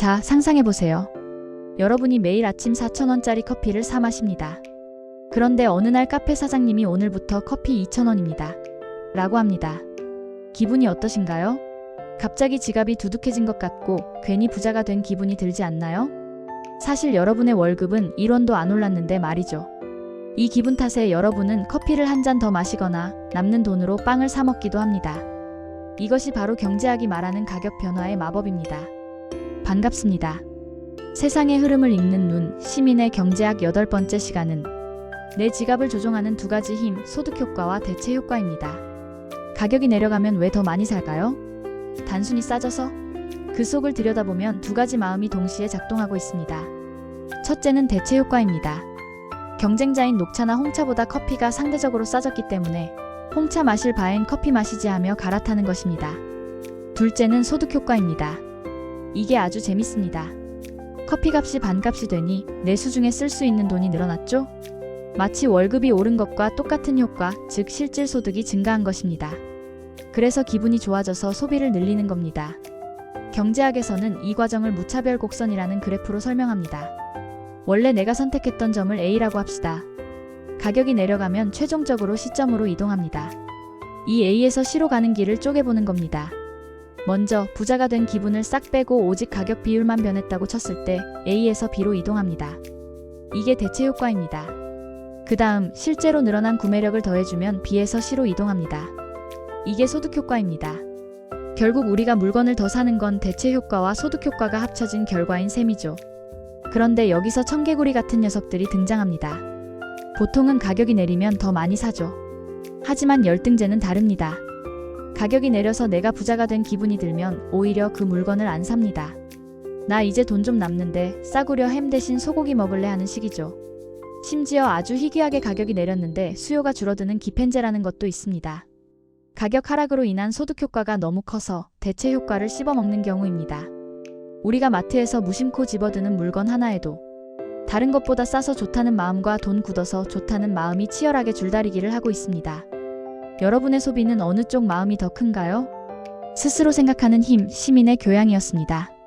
자, 상상해보세요. 여러분이 매일 아침 4,000원짜리 커피를 사 마십니다. 그런데 어느 날 카페 사장님이 오늘부터 커피 2,000원입니다. 라고 합니다. 기분이 어떠신가요? 갑자기 지갑이 두둑해진 것 같고 괜히 부자가 된 기분이 들지 않나요? 사실 여러분의 월급은 1원도 안 올랐는데 말이죠. 이 기분 탓에 여러분은 커피를 한 잔 더 마시거나 남는 돈으로 빵을 사 먹기도 합니다. 이것이 바로 경제학이 말하는 가격 변화의 마법입니다. 반갑습니다. 세상의 흐름을 읽는 눈, 시민의 경제학 여덟 번째 시간은 내 지갑을 조종하는 두 가지 힘, 소득 효과와 대체 효과입니다. 가격이 내려가면 왜 더 많이 살까요? 단순히 싸져서? 그 속을 들여다보면 두 가지 마음이 동시에 작동하고 있습니다. 첫째는 대체 효과입니다. 경쟁자인 녹차나 홍차보다 커피가 상대적으로 싸졌기 때문에 홍차 마실 바엔 커피 마시지 하며 갈아타는 것입니다. 둘째는 소득 효과입니다. 이게 아주 재밌습니다. 커피값이 반값이 되니 내 수중에 쓸 수 있는 돈이 늘어났죠? 마치 월급이 오른 것과 똑같은 효과, 즉 실질 소득이 증가한 것입니다. 그래서 기분이 좋아져서 소비를 늘리는 겁니다. 경제학에서는 이 과정을 무차별 곡선이라는 그래프로 설명합니다. 원래 내가 선택했던 점을 A라고 합시다. 가격이 내려가면 최종적으로 C점으로 이동합니다. 이 A에서 C로 가는 길을 쪼개보는 겁니다. 먼저 부자가 된 기분을 싹 빼고 오직 가격 비율만 변했다고 쳤을 때 A에서 B로 이동합니다. 이게 대체 효과입니다. 그 다음 실제로 늘어난 구매력을 더해주면 B에서 C로 이동합니다. 이게 소득 효과입니다. 결국 우리가 물건을 더 사는 건 대체 효과와 소득 효과가 합쳐진 결과인 셈이죠. 그런데 여기서 청개구리 같은 녀석들이 등장합니다. 보통은 가격이 내리면 더 많이 사죠. 하지만 열등제는 다릅니다. 가격이 내려서 내가 부자가 된 기분이 들면 오히려 그 물건을 안 삽니다. 나 이제 돈 좀 남는데 싸구려 햄 대신 소고기 먹을래 하는 식이죠. 심지어 아주 희귀하게 가격이 내렸는데 수요가 줄어드는 기펜제라는 것도 있습니다. 가격 하락으로 인한 소득 효과가 너무 커서 대체 효과를 씹어먹는 경우입니다. 우리가 마트에서 무심코 집어드는 물건 하나에도 다른 것보다 싸서 좋다는 마음과 돈 굳어서 좋다는 마음이 치열하게 줄다리기를 하고 있습니다. 여러분의 소비는 어느 쪽 마음이 더 큰가요? 스스로 생각하는 힘, 시민의 교양이었습니다.